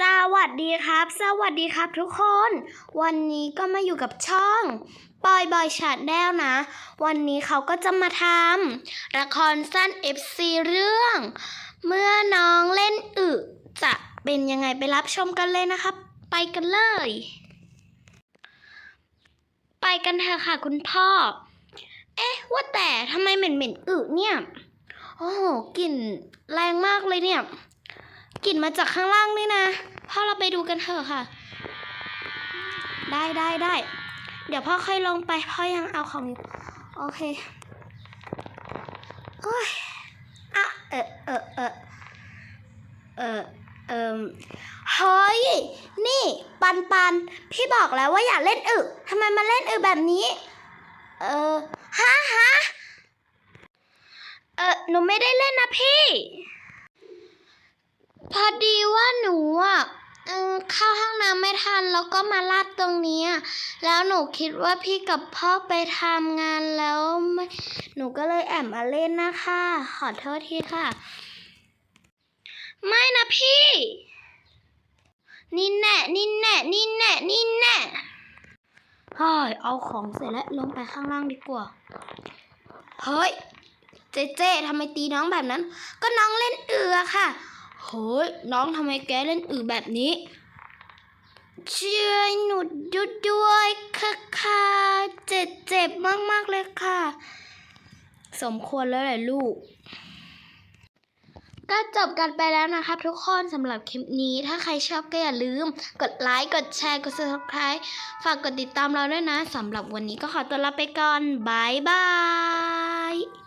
สวัสดีครับ สวัสดีครับทุกคน วันนี้ก็มาอยู่กับช่องปอยบอยชาแนลนะ วันนี้เขาก็จะมาทำละครสั้น FC เรื่อง เมื่อน้องเล่นอึ จะเป็นยังไงไปรับชมกันเลยนะครับ ไปกันเลย ไปกันเถอะค่ะคุณพ่อ เอ๊ะ ว่าแต่ทำไมเหม็นเหม็นอึเนี่ย โอ้โหกลิ่นแรงมากเลยเนี่ย กลิ่นมาจากข้างล่างนี่นะพ่อเราไปดูกันเถอะค่ะ ได้ได้ได้ เดี๋ยวพ่อค่อยลงไป พ่อยังเอาของอยู่ โอเคโอ้ยอะเออเออเออเออเออเฮ้ย นี่ ปันปัน พี่บอกแล้วว่าอย่าเล่นอึทำไมมาเล่นอึแบบนี้ เออฮะฮะเออหนูไม่ได้เล่นนะพี่ พอดีว่าหนูอะเข้าห้องน้ำไม่ทันแล้วก็มาลาดตรงนี้ แล้วหนูคิดว่าพี่กับพ่อไปทำงานแล้วไม่หนูก็เลยแอบมาเล่นนะคะ ขอโทษทีค่ะ ไม่นะพี่ นี่แน่นี่แน่นี่แน่นี่แน่เฮ้ยเอาของเสร็จแล้วลงไปข้างล่างดีกว่า เฮ้ย เจเจทำไมตีน้องแบบนั้น ก็น้องเล่นเอือค่ะ เฮ้ยน้องทำไมแกเล่นอือแบบนี้ ช่วยหนูดูด้วยค่ะค่ะเจ็บเจ็บมากๆเลยค่ะ สมควรแล้วแหละลูก ก็จบกันไปแล้วนะครับทุกคนสำหรับคลิปนี้ถ้าใครชอบก็อย่าลืม กดไลค์กดแชร์กด subscribe ฝากกดติดตามเราด้วยนะสำหรับวันนี้ก็ขอตัวลาไปก่อนบายบาย